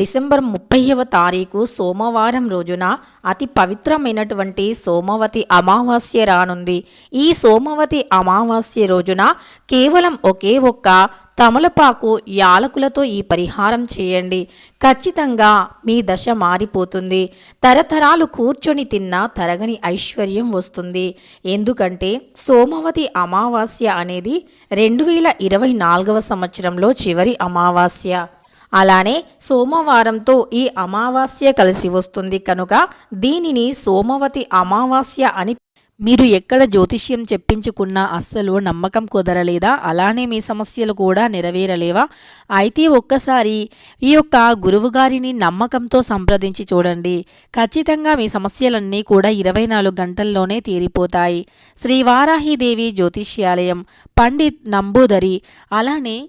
December ముప్పైవ తారీఖు సోమవారం రోజున అతి పవిత్రమైనటువంటి సోమవతి అమావాస్య రానుంది. ఈ సోమవతి అమావాస్య రోజున కేవలం ఒకే ఒక్క తమలపాకు యాలకులతో ఈ పరిహారం చేయండి. ఖచ్చితంగా మీ దశ మారిపోతుంది. తరతరాలు కూర్చొని తిన్న తరగని ఐశ్వర్యం వస్తుంది. ఎందుకంటే సోమవతి అమావాస్య అనేది రెండు వేల ఇరవై నాలుగవ సంవత్సరంలో చివరి అమావాస్య. అలానే సోమవారంతో ఈ అమావాస్య కలిసి వస్తుంది కనుక దీనిని సోమవతి అమావాస్య అని మీరు ఎక్కడ జ్యోతిష్యం చెప్పించుకున్నా అస్సలు నమ్మకం కుదరలేదా? అలానే మీ సమస్యలు కూడా నెరవేరలేవా? అయితే ఒక్కసారి ఈ యొక్క గురువుగారిని నమ్మకంతో సంప్రదించి చూడండి. ఖచ్చితంగా మీ సమస్యలన్నీ కూడా ఇరవై నాలుగు గంటల్లోనే తీరిపోతాయి. శ్రీ వారాహిదేవి జ్యోతిష్యాలయం పండిత్ నంబూదరి అలానే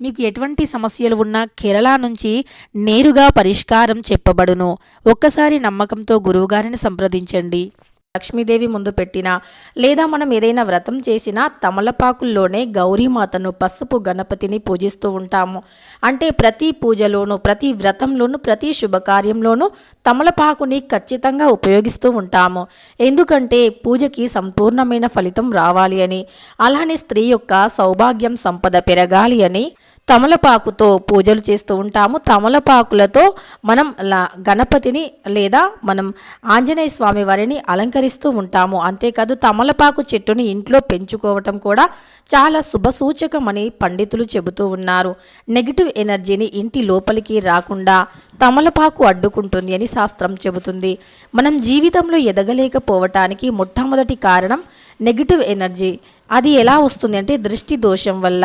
మీకు ఎటువంటి సమస్యలు ఉన్నా కేరళ నుంచి నేరుగా పరిష్కారం చెప్పబడును. ఒక్కసారి నమ్మకంతో గురువుగారిని సంప్రదించండి. లక్ష్మీదేవి ముందు పెట్టిన లేదా మనం ఏదైనా వ్రతం చేసినా తమలపాకుల్లోనే గౌరీమాతను పసుపు గణపతిని పూజిస్తూ ఉంటాము. అంటే ప్రతి పూజలోనూ ప్రతి వ్రతంలోనూ ప్రతి శుభకార్యంలోనూ తమలపాకుని ఖచ్చితంగా ఉపయోగిస్తూ ఉంటాము. ఎందుకంటే పూజకి సంపూర్ణమైన ఫలితం రావాలి అని అలానే స్త్రీ యొక్క సౌభాగ్యం సంపద పెరగాలి అని తమలపాకుతో పూజలు చేస్తూ ఉంటాము. తమలపాకులతో మనం లా గణపతిని లేదా మనం ఆంజనేయ స్వామి వారిని అలంకరిస్తూ ఉంటాము. అంతేకాదు తమలపాకు చెట్టుని ఇంట్లో పెంచుకోవటం కూడా చాలా శుభసూచకమని పండితులు చెబుతూ ఉన్నారు. నెగిటివ్ ఎనర్జీని ఇంటి లోపలికి రాకుండా తమలపాకు అడ్డుకుంటుంది అని శాస్త్రం చెబుతుంది. మనం జీవితంలో ఎదగలేకపోవటానికి మొట్టమొదటి కారణం నెగిటివ్ ఎనర్జీ. అది ఎలా వస్తుంది అంటే దృష్టి దోషం వల్ల.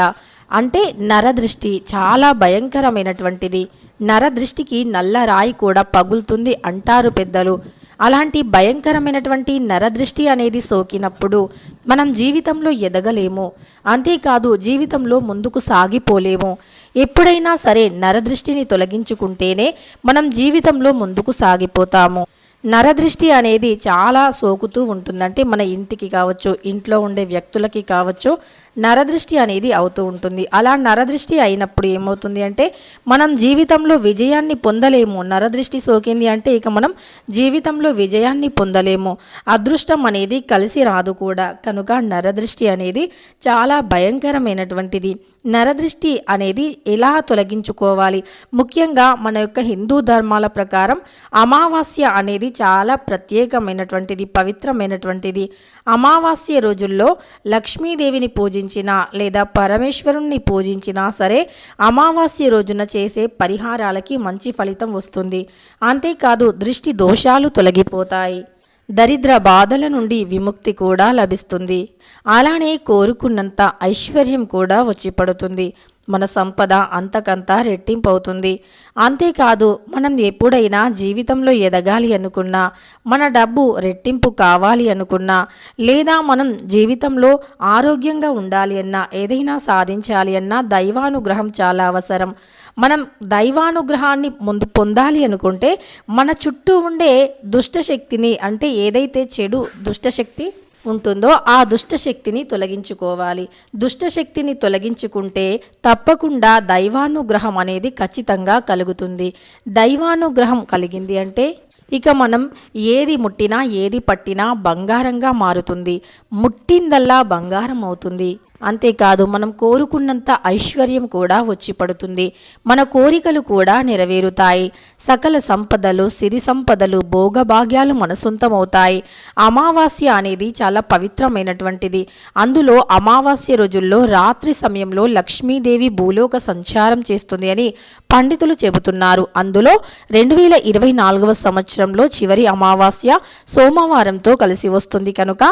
అంటే నరదృష్టి చాలా భయంకరమైనటువంటిది. నరదృష్టికి నల్ల రాయి కూడా పగులుతుంది అంటారు పెద్దలు. అలాంటి భయంకరమైనటువంటి నరదృష్టి అనేది సోకినప్పుడు మనం జీవితంలో ఎదగలేము. అంతేకాదు జీవితంలో ముందుకు సాగిపోలేము. ఎప్పుడైనా సరే నరదృష్టిని తొలగించుకుంటేనే మనం జీవితంలో ముందుకు సాగిపోతాము. నరదృష్టి అనేది చాలా సోకుతూ ఉంటుందంటే మన ఇంటికి కావచ్చు ఇంట్లో ఉండే వ్యక్తులకి కావచ్చు నరదృష్టి అనేది అవుతూ ఉంటుంది. అలా నరదృష్టి అయినప్పుడు ఏమవుతుంది అంటే మనం జీవితంలో విజయాన్ని పొందలేము. నరదృష్టి సోకింది అంటే ఇక మనం జీవితంలో విజయాన్ని పొందలేము. అదృష్టం అనేది కలిసి రాదు కూడా. కనుక నరదృష్టి అనేది చాలా భయంకరమైనటువంటిది. నరదృష్టి అనేది ఎలా తొలగించుకోవాలి? ముఖ్యంగా మన యొక్క హిందూ ధర్మాల ప్రకారం అమావాస్య అనేది చాలా ప్రత్యేకమైనటువంటిది పవిత్రమైనటువంటిది. అమావాస్య రోజుల్లో లక్ష్మీదేవిని పూజించినా లేదా పరమేశ్వరుణ్ణి పూజించినా సరే అమావాస్య రోజున చేసే పరిహారాలకి మంచి ఫలితం వస్తుంది. అంతేకాదు దృష్టి దోషాలు తొలగిపోతాయి. దరిద్ర బాధల నుండి విముక్తి కూడా లభిస్తుంది. అలానే కోరుకున్నంత ఐశ్వర్యం కూడా వచ్చి పడుతుంది. మన సంపద అంతకంతా రెట్టింపు అవుతుంది అంతేకాదు మనం ఎప్పుడైనా జీవితంలో ఎదగాలి అనుకున్నా మన డబ్బు రెట్టింపు కావాలి అనుకున్నా లేదా మనం జీవితంలో ఆరోగ్యంగా ఉండాలి అన్నా ఏదైనా సాధించాలి అన్నా దైవానుగ్రహం చాలా అవసరం. మనం దైవానుగ్రహాన్ని ముందు పొందాలి అనుకుంటే మన చుట్టూ ఉండే దుష్టశక్తిని అంటే ఏదైతే చెడు దుష్టశక్తి ఉంటుందో ఆ దుష్టశక్తిని తొలగించుకోవాలి. దుష్టశక్తిని తొలగించుకుంటే తప్పకుండా దైవానుగ్రహం అనేది ఖచ్చితంగా కలుగుతుంది. దైవానుగ్రహం కలిగింది అంటే ఇక మనం ఏది ముట్టినా ఏది పట్టినా బంగారంగా మారుతుంది. ముట్టిందల్లా బంగారం అవుతుంది. అంతేకాదు మనం కోరుకున్నంత ఐశ్వర్యం కూడా వచ్చి పడుతుంది. మన కోరికలు కూడా నెరవేరుతాయి. సకల సంపదలు సిరి సంపదలు భోగభాగ్యాలు మన సొంతమవుతాయి. అమావాస్య అనేది చాలా పవిత్రమైనటువంటిది. అందులో అమావాస్య రోజుల్లో రాత్రి సమయంలో లక్ష్మీదేవి భూలోక సంచారం చేస్తుంది అని పండితులు చెబుతున్నారు. అందులో రెండు వేల ఇరవై నాలుగవ సంవత్సరం సంవత్సరంలో చివరి అమావాస్య సోమవారంతో కలిసి వస్తుంది కనుక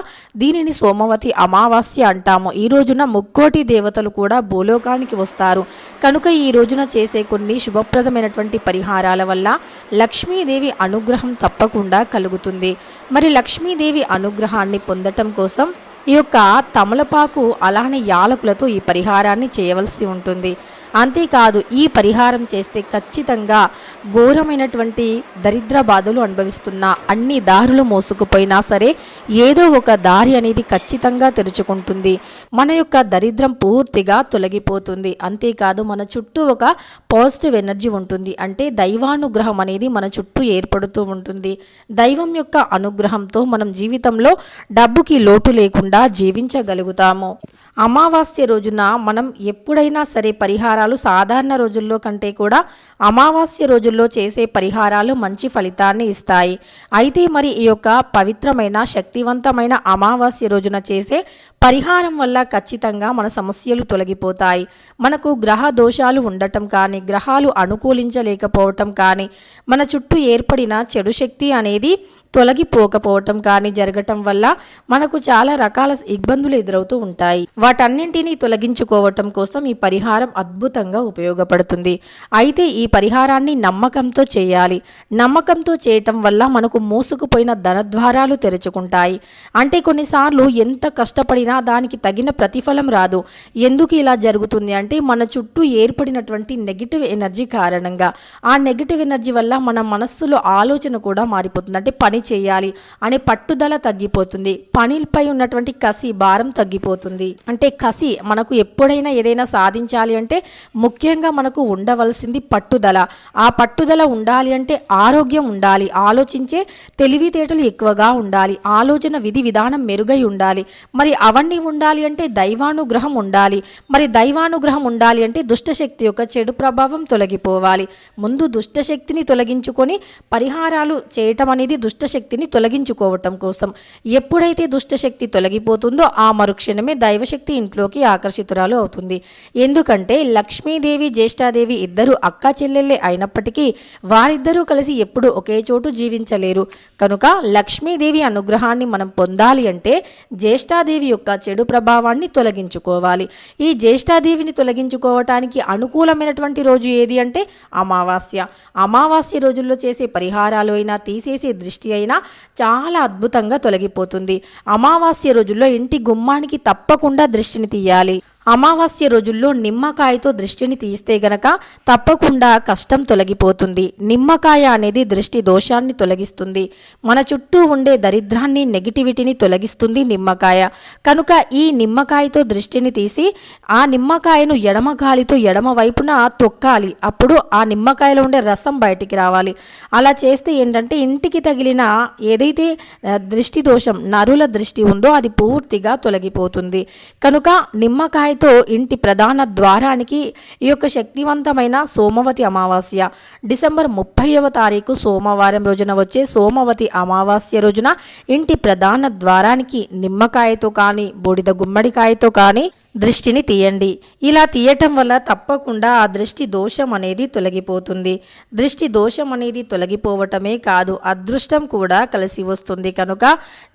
దీనిని సోమవతి అమావాస్య అంటాము. ఈ రోజున ముక్కోటి దేవతలు కూడా భూలోకానికి వస్తారు. కనుక ఈ రోజున చేసే కొన్ని శుభప్రదమైనటువంటి పరిహారాల వల్ల లక్ష్మీదేవి అనుగ్రహం తప్పకుండా కలుగుతుంది. మరి లక్ష్మీదేవి అనుగ్రహాన్ని పొందటం కోసం ఈ యొక్క తమలపాకు అలానే యాలకులతో ఈ పరిహారాన్ని చేయవలసి ఉంటుంది. అంతేకాదు ఈ పరిహారం చేస్తే ఖచ్చితంగా ఘోరమైనటువంటి దరిద్ర బాధలు అనుభవిస్తున్న అన్ని దారులు మోసుకుపోయినా సరే ఏదో ఒక దారి అనేది ఖచ్చితంగా తెరుచుకుంటుంది. మన యొక్క దరిద్రం పూర్తిగా తొలగిపోతుంది. అంతేకాదు మన చుట్టూ ఒక పాజిటివ్ ఎనర్జీ ఉంటుంది. అంటే దైవానుగ్రహం అనేది మన చుట్టూ ఏర్పడుతూ ఉంటుంది. దైవం యొక్క అనుగ్రహంతో మనం జీవితంలో డబ్బుకి లోటు లేకుండా జీవించగలుగుతాము. అమావాస్య రోజున మనం ఎప్పుడైనా సరే పరిహారాలు సాధారణ రోజుల్లో కంటే కూడా అమావాస్య రోజుల్లో చేసే పరిహారాలు మంచి ఫలితాన్ని ఇస్తాయి. అయితే మరి ఈ యొక్క పవిత్రమైన శక్తివంతమైన అమావాస్య రోజున చేసే పరిహారం వల్ల ఖచ్చితంగా మన సమస్యలు తొలగిపోతాయి. మనకు గ్రహ దోషాలు ఉండటం కానీ గ్రహాలు అనుకూలించలేకపోవటం కానీ మన చుట్టూ ఏర్పడిన చెడు శక్తి అనేది తొలగిపోకపోవటం కానీ జరగటం వల్ల మనకు చాలా రకాల ఇబ్బందులు ఎదురవుతూ ఉంటాయి. వాటన్నింటినీ తొలగించుకోవటం కోసం ఈ పరిహారం అద్భుతంగా ఉపయోగపడుతుంది. అయితే ఈ పరిహారాన్ని నమ్మకంతో చేయాలి. నమ్మకంతో చేయటం వల్ల మనకు మోసుకుపోయిన ధనద్వారాలు తెరుచుకుంటాయి. అంటే కొన్నిసార్లు ఎంత కష్టపడినా దానికి తగిన ప్రతిఫలం రాదు. ఎందుకు ఇలా జరుగుతుంది అంటే మన చుట్టూ ఏర్పడినటువంటి నెగిటివ్ ఎనర్జీ కారణంగా. ఆ నెగిటివ్ ఎనర్జీ వల్ల మన మనస్సులో ఆలోచన కూడా మారిపోతుంది. అంటే పని చేయాలి అనే పట్టుదల తగ్గిపోతుంది. పనిపై ఉన్నటువంటి కసి భారం తగ్గిపోతుంది. అంటే కసి మనకు ఎప్పుడైనా ఏదైనా సాధించాలి అంటే ముఖ్యంగా మనకు ఉండవలసింది పట్టుదల. ఆ పట్టుదల ఉండాలి అంటే ఆరోగ్యం ఉండాలి. ఆలోచించే తెలివితేటలు ఎక్కువగా ఉండాలి. ఆలోచన విధి విధానం మెరుగై ఉండాలి. మరి అవన్నీ ఉండాలి అంటే దైవానుగ్రహం ఉండాలి. మరి దైవానుగ్రహం ఉండాలి అంటే దుష్టశక్తి యొక్క చెడు ప్రభావం తొలగిపోవాలి. ముందు దుష్టశక్తిని తొలగించుకొని పరిహారాలు చేయటం అనేది దుష్టశక్తిని తొలగించుకోవటం కోసం. ఎప్పుడైతే దుష్టశక్తి తొలగిపోతుందో ఆ మరుక్షణమే దైవశక్తి ఇంట్లోకి ఆకర్షితురాలు అవుతుంది. ఎందుకంటే లక్ష్మీదేవి జ్యేష్ఠాదేవి ఇద్దరు అక్క చెల్లెళ్ళే అయినప్పటికీ వారిద్దరూ కలిసి ఎప్పుడు ఒకే చోటు జీవించలేరు. కనుక లక్ష్మీదేవి అనుగ్రహాన్ని మనం పొందాలి అంటే జ్యేష్ఠాదేవి యొక్క చెడు ప్రభావాన్ని తొలగించుకోవాలి. ఈ జ్యేష్ఠాదేవిని తొలగించుకోవటానికి అనుకూలమైనటువంటి రోజు ఏది అంటే అమావాస్య. అమావాస్య రోజుల్లో చేసే పరిహారాలు అయినా తీసేసే దృష్టి అయినా చాలా అద్భుతంగా తొలగిపోతుంది. అమావాస్య రోజుల్లో ఇంటి గుమ్మానికి తప్పకుండా దృష్టిని తీయాలి. అమావాస్య రోజుల్లో నిమ్మకాయతో దృష్టిని తీస్తే గనక తప్పకుండా కష్టం తొలగిపోతుంది. నిమ్మకాయ అనేది దృష్టి దోషాన్ని తొలగిస్తుంది. మన చుట్టూ ఉండే దరిద్రాన్ని నెగిటివిటీని తొలగిస్తుంది నిమ్మకాయ. కనుక ఈ నిమ్మకాయతో దృష్టిని తీసి ఆ నిమ్మకాయను ఎడమ గాలితో ఎడమ వైపున తొక్కాలి. అప్పుడు ఆ నిమ్మకాయలో ఉండే రసం బయటికి రావాలి. అలా చేస్తే ఏంటంటే ఇంటికి తగిలిన ఏదైతే దృష్టి దోషం నరుల దృష్టి ఉందో అది పూర్తిగా తొలగిపోతుంది. కనుక నిమ్మకాయ నిమ్మకాయతో ఇంటి ప్రధాన ద్వారానికి ఈ యొక్క శక్తివంతమైన సోమవతి అమావాస్య. డిసెంబర్ ముప్పైవ తారీఖు సోమవారం రోజున వచ్చే సోమవతి అమావాస్య రోజున ఇంటి ప్రధాన ద్వారానికి నిమ్మకాయతో కానీ బూడిద గుమ్మడికాయతో కానీ దృష్టిని తీయండి. ఇలా తీయటం వల్ల తప్పకుండా ఆ దృష్టి దోషం అనేది తొలగిపోతుంది. దృష్టి దోషం అనేది తొలగిపోవటమే కాదు అదృష్టం కూడా కలిసి వస్తుంది. కనుక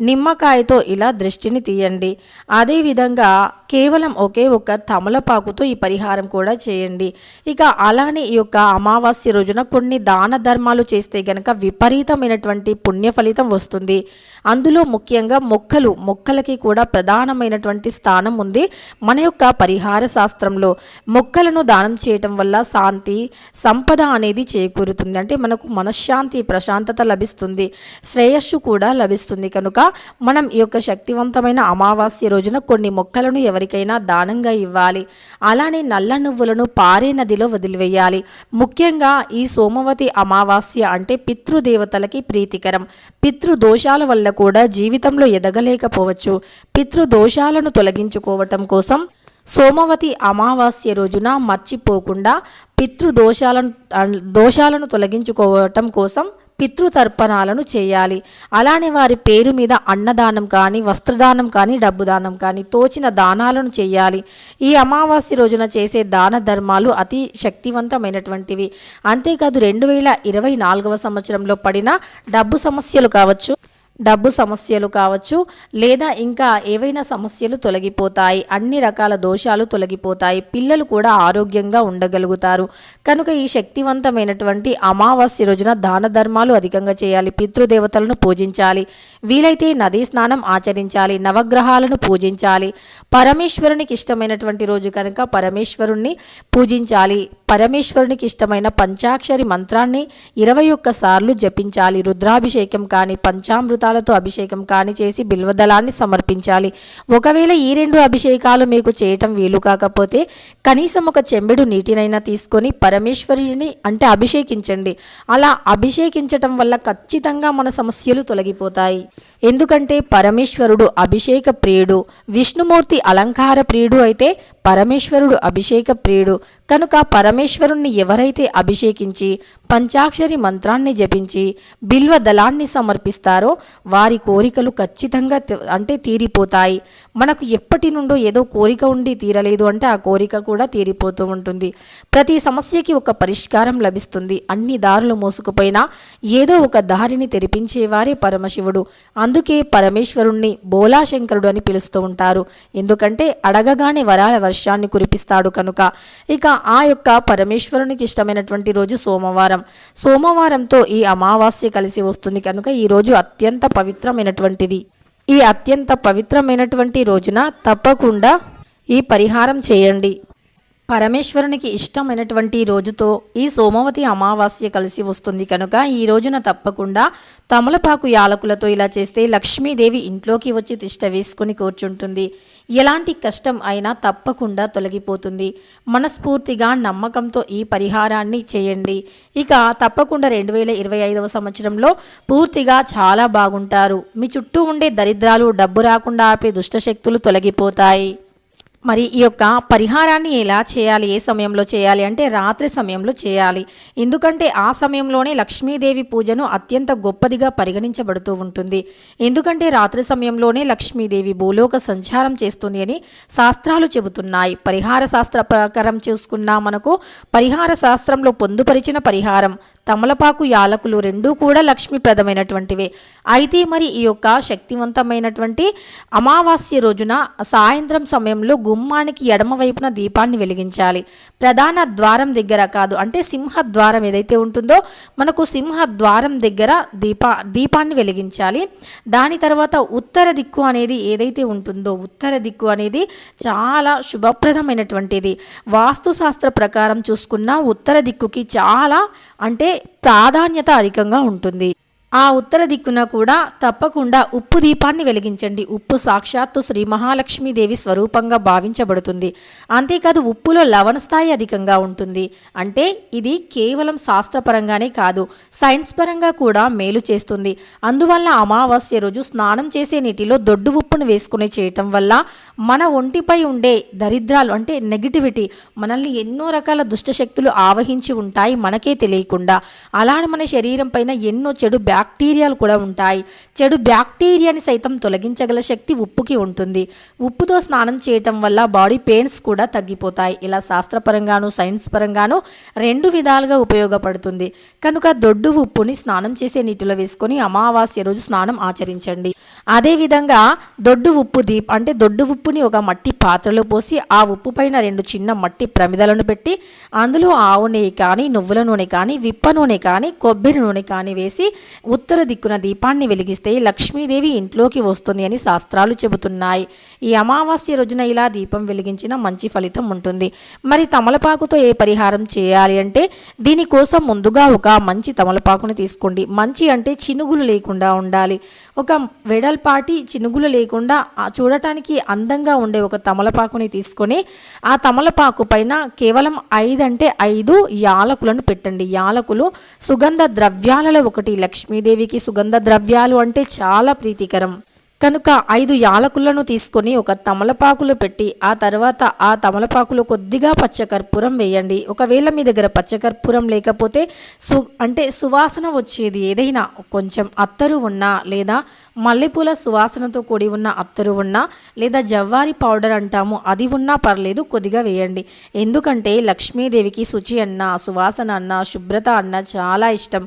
నిమ్మకాయతో ఇలా దృష్టిని తీయండి. అదేవిధంగా కేవలం ఒకే ఒక తమలపాకుతో ఈ పరిహారం కూడా చేయండి. ఇక అలానే ఈ యొక్క అమావాస్య రోజున కొన్ని దాన ధర్మాలు చేస్తే గనక విపరీతమైనటువంటి పుణ్య ఫలితం వస్తుంది. అందులో ముఖ్యంగా మొక్కలు మొక్కలకి కూడా ప్రధానమైనటువంటి స్థానం ఉంది. మన యొక్క పరిహార శాస్త్రంలో మొక్కలను దానం చేయటం వల్ల శాంతి సంపద అనేది చేకూరుతుంది. అంటే మనకు మనశ్శాంతి ప్రశాంతత లభిస్తుంది. శ్రేయస్సు కూడా లభిస్తుంది. కనుక మనం ఈ యొక్క శక్తివంతమైన అమావాస్య రోజున కొన్ని మొక్కలను ఎవరికైనా దానంగా ఇవ్వాలి. అలానే నల్ల నువ్వులను పారే నదిలో వదిలివేయాలి. ముఖ్యంగా ఈ సోమవతి అమావాస్య అంటే పితృదేవతలకి ప్రీతికరం. పితృదోషాల వల్ల కూడా జీవితంలో ఎదగలేకపోవచ్చు. పితృదోషాలను తొలగించుకోవటం కోసం సోమవతి అమావాస్య రోజున మర్చిపోకుండా పితృదోషాలను దోషాలను తొలగించుకోవటం కోసం పితృతర్పణాలను చేయాలి. అలానే వారి పేరు మీద అన్నదానం కానీ వస్త్రదానం కానీ డబ్బు దానం కానీ తోచిన దానాలను చేయాలి. ఈ అమావాస్య రోజున చేసే దాన ధర్మాలు అతి శక్తివంతమైనటువంటివి. అంతేకాదు రెండు వేల ఇరవై నాలుగవ సంవత్సరంలో పడిన డబ్బు సమస్యలు కావచ్చు. డబ్బు సమస్యలు కావచ్చు లేదా ఇంకా ఏవైనా సమస్యలు తొలగిపోతాయి అన్ని రకాల దోషాలు తొలగిపోతాయి పిల్లలు కూడా ఆరోగ్యంగా ఉండగలుగుతారు. కనుక ఈ శక్తివంతమైనటువంటి అమావాస్య రోజున దాన ధర్మాలు అధికంగా చేయాలి పితృదేవతలను పూజించాలి వీలైతే నదీ స్నానం ఆచరించాలి నవగ్రహాలను పూజించాలి. పరమేశ్వరునికి ఇష్టమైనటువంటి రోజు కనుక పరమేశ్వరుణ్ణి పూజించాలి. పరమేశ్వరునికి ఇష్టమైన పంచాక్షరి మంత్రాన్ని ఇరవై ఒక్క సార్లు జపించాలి. రుద్రాభిషేకం కానీ పంచామృతాలతో అభిషేకం కానీ చేసి బిల్వదళాన్ని సమర్పించాలి. ఒకవేళ ఈ రెండు అభిషేకాలు మీకు చేయటం వీలు కాకపోతే కనీసం ఒక చెంబెడు నీటినైనా తీసుకొని పరమేశ్వరుని అంటే అభిషేకించండి. అలా అభిషేకించటం వల్ల ఖచ్చితంగా మన సమస్యలు తొలగిపోతాయి. ఎందుకంటే పరమేశ్వరుడు అభిషేక ప్రియుడు విష్ణుమూర్తి అలంకార ప్రియుడు అయితే పరమేశ్వరుడు అభిషేక ప్రియుడు. కనుక పరమేశ్వరుణ్ణి ఎవరైతే అభిషేకించి పంచాక్షరి మంత్రాన్ని జపించి బిల్వ దళాన్ని సమర్పిస్తారో వారి కోరికలు ఖచ్చితంగా అంటే తీరిపోతాయి. మనకు ఎప్పటి నుండో ఏదో కోరిక ఉండి తీరలేదు అంటే ఆ కోరిక కూడా తీరిపోతూ ఉంటుంది. ప్రతి సమస్యకి ఒక పరిష్కారం లభిస్తుంది. అన్ని దారులు మోసుకుపోయినా ఏదో ఒక దారిని తెరిపించేవారే పరమశివుడు. అందుకే పరమేశ్వరుణ్ణి బోలాశంకరుడు అని పిలుస్తూ ఉంటారు. ఎందుకంటే అడగగానే వరాల వర్షం వర్షాన్ని కురిపిస్తాడు కనుక. ఇక ఆ యొక్క పరమేశ్వరునికి ఇష్టమైనటువంటి రోజు సోమవారం. సోమవారంతో ఈ అమావాస్య కలిసి వస్తుంది కనుక ఈ రోజు అత్యంత పవిత్రమైనటువంటిది. ఈ అత్యంత పవిత్రమైనటువంటి రోజున తప్పకుండా ఈ పరిహారం చేయండి. పరమేశ్వరునికి ఇష్టమైనటువంటి రోజుతో ఈ సోమవతి అమావాస్య కలిసి వస్తుంది కనుక ఈ రోజున తప్పకుండా తమలపాకు యాలకులతో ఇలా చేస్తే లక్ష్మీదేవి ఇంట్లోకి వచ్చి తిష్ట వేసుకుని కూర్చుంటుంది. ఎలాంటి కష్టం అయినా తప్పకుండా తొలగిపోతుంది. మనస్ఫూర్తిగా నమ్మకంతో ఈ పరిహారాన్ని చేయండి. ఇక తప్పకుండా రెండు వేల ఇరవై ఐదవ సంవత్సరంలో పూర్తిగా చాలా బాగుంటారు. మీ చుట్టూ ఉండే దరిద్రాలు డబ్బు రాకుండా ఆపే దుష్టశక్తులు తొలగిపోతాయి. మరి ఈ యొక్క పరిహారాన్ని ఎలా చేయాలి? ఏ సమయంలో చేయాలి? అంటే రాత్రి సమయంలో చేయాలి. ఎందుకంటే ఆ సమయంలోనే లక్ష్మీదేవి పూజను అత్యంత గొప్పదిగా పరిగణించబడుతూ ఉంటుంది. ఎందుకంటే రాత్రి సమయంలోనే లక్ష్మీదేవి భూలోక సంచారం చేస్తుంది అని శాస్త్రాలు చెబుతున్నాయి. పరిహార శాస్త్ర ప్రకారం చూసుకున్నా మనకు పరిహార శాస్త్రంలో పొందుపరిచిన పరిహారం తమలపాకు యాలకులు రెండూ కూడా లక్ష్మీప్రదమైనటువంటివే. అయితే మరి ఈ యొక్క శక్తివంతమైనటువంటి అమావాస్య రోజున సాయంత్రం సమయంలో గుమ్మానికి ఎడమ వైపున దీపాన్ని వెలిగించాలి. ప్రధాన ద్వారం దగ్గర కాదు అంటే సింహ ద్వారం ఏదైతే ఉంటుందో మనకు సింహ ద్వారం దగ్గర దీపా దీపాన్ని వెలిగించాలి. దాని తర్వాత ఉత్తర దిక్కు అనేది ఏదైతే ఉంటుందో ఉత్తర దిక్కు అనేది చాలా శుభప్రదమైనటువంటిది. వాస్తుశాస్త్ర ప్రకారం చూసుకున్న ఉత్తర దిక్కుకి చాలా అంటే ప్రాధాన్యత అధికంగా ఉంటుంది. ఆ ఉత్తర దిక్కున కూడా తప్పకుండా ఉప్పు దీపాన్ని వెలిగించండి. ఉప్పు సాక్షాత్తు శ్రీ మహాలక్ష్మీదేవి స్వరూపంగా భావించబడుతుంది. అంతేకాదు ఉప్పులో లవణ స్థాయి అధికంగా ఉంటుంది. అంటే ఇది కేవలం శాస్త్రపరంగానే కాదు సైన్స్ పరంగా కూడా మేలు చేస్తుంది. అందువల్ల అమావాస్య రోజు స్నానం చేసే నీటిలో దొడ్డు ఉప్పును వేసుకుని చేయటం వల్ల మన ఒంటిపై ఉండే దరిద్రాలు అంటే నెగిటివిటీ మనల్ని ఎన్నో రకాల దుష్టశక్తులు ఆవహించి ఉంటాయి మనకే తెలియకుండా. అలానే మన శరీరం పైన ఎన్నో చెడు బ్యాక్టీరియాలు కూడా ఉంటాయి. చెడు బ్యాక్టీరియాని సైతం తొలగించగల శక్తి ఉప్పుకి ఉంటుంది. ఉప్పుతో స్నానం చేయటం వల్ల బాడీ పెయిన్స్ కూడా తగ్గిపోతాయి. ఇలా శాస్త్రపరంగాను సైన్స్ పరంగాను రెండు విధాలుగా ఉపయోగపడుతుంది. కనుక దొడ్డు ఉప్పుని స్నానం చేసే నీటిలో వేసుకొని అమావాస్య రోజు స్నానం ఆచరించండి. అదేవిధంగా దొడ్డు ఉప్పు దీప్ అంటే దొడ్డు ఉప్పుని ఒక మట్టి పాత్రలో పోసి ఆ ఉప్పు పైన రెండు చిన్న మట్టి ప్రమిదలను పెట్టి అందులో ఆవు నెయ్యి కానీ నువ్వుల నూనె కానీ విప్ప నూనె కానీ కొబ్బరి నూనె కానీ వేసి ఉత్తర దిక్కున దీపాన్ని వెలిగిస్తే లక్ష్మీదేవి ఇంట్లోకి వస్తుంది అని శాస్త్రాలు చెబుతున్నాయి. ఈ అమావాస్య రోజున ఇలా దీపం వెలిగించిన మంచి ఫలితం ఉంటుంది. మరి తమలపాకుతో ఏ పరిహారం చేయాలి అంటే దీనికోసం ముందుగా ఒక మంచి తమలపాకుని తీసుకోండి. మంచి అంటే చినుగులు లేకుండా ఉండాలి. ఒక వెడల్పాటి చినుగులు లేకుండా చూడటానికి అందంగా ఉండే ఒక తమలపాకుని తీసుకొని ఆ తమలపాకు పైన కేవలం ఐదు అంటే ఐదు యాలకులను పెట్టండి. యాలకులు సుగంధ ద్రవ్యాలలో ఒకటి లక్ష్మీదేవికి సుగంధ ద్రవ్యాలు అంటే చాలా ప్రీతికరం. కనుక ఐదు యాలకులను తీసుకొని ఒక తమలపాకులు పెట్టి ఆ తర్వాత ఆ తమలపాకులో కొద్దిగా పచ్చకర్పూరం వేయండి. ఒకవేళ మీ దగ్గర పచ్చకర్పూరం లేకపోతే సు అంటే సువాసన వచ్చేది ఏదైనా కొంచెం అత్తరు ఉన్నా లేదా మల్లెపూల సువాసనతో కూడి ఉన్న అత్తరు ఉన్నా లేదా జవ్వారి పౌడర్ అంటాము అది ఉన్నా పర్లేదు కొద్దిగా వేయండి. ఎందుకంటే లక్ష్మీదేవికి శుచి అన్న సువాసన అన్న శుభ్రత అన్న చాలా ఇష్టం.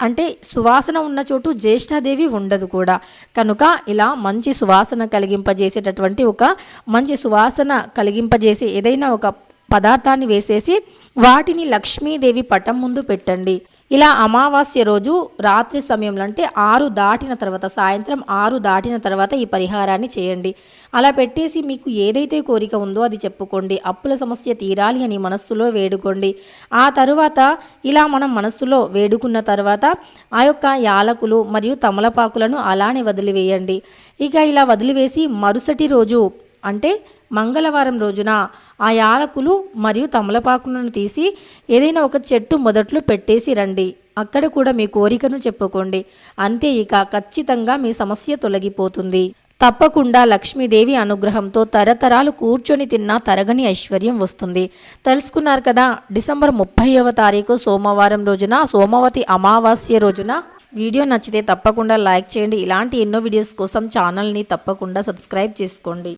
అంటే సువాసన ఉన్న చోటు జ్యేష్ఠాదేవి ఉండదు కూడా. కనుక ఇలా మంచి సువాసన కలిగింపజేసేటటువంటి ఒక మంచి సువాసన కలిగింపజేసే ఏదైనా ఒక పదార్థాన్ని వేసేసి వాటిని లక్ష్మీదేవి పటం ముందు పెట్టండి. ఇలా అమావాస్య రోజు రాత్రి సమయంలో అంటే ఆరు దాటిన తర్వాత సాయంత్రం ఆరు దాటిన తర్వాత ఈ పరిహారాన్ని చేయండి. అలా పెట్టేసి మీకు ఏదైతే కోరిక ఉందో అది చెప్పుకోండి. అప్పుల సమస్య తీరాలి అని మనస్సులో వేడుకోండి. ఆ తరువాత ఇలా మనం మనస్సులో వేడుకున్న తర్వాత ఆ యొక్క యాలకులు మరియు తమలపాకులను అలానే వదిలివేయండి. ఇక ఇలా వదిలివేసి మరుసటి రోజు అంటే మంగళవారం రోజున ఆ యాలకులు మరియు తమలపాకులను తీసి ఏదైనా ఒక చెట్టు మొదట్లో పెట్టేసి రండి. అక్కడ కూడా మీ కోరికను చెప్పుకోండి. అంతే ఇక ఖచ్చితంగా మీ సమస్య తొలగిపోతుంది. తప్పకుండా లక్ష్మీదేవి అనుగ్రహంతో తరతరాలు కూర్చొని తిన్నా తరగని ఐశ్వర్యం వస్తుంది. తెలుసుకున్నారు కదా డిసెంబర్ ముప్పైవ తారీఖు సోమవారం రోజున సోమవతి అమావాస్య రోజున. వీడియో నచ్చితే తప్పకుండా లైక్ చేయండి. ఇలాంటి ఎన్నో వీడియోస్ కోసం ఛానల్ని తప్పకుండా సబ్స్క్రైబ్ చేసుకోండి.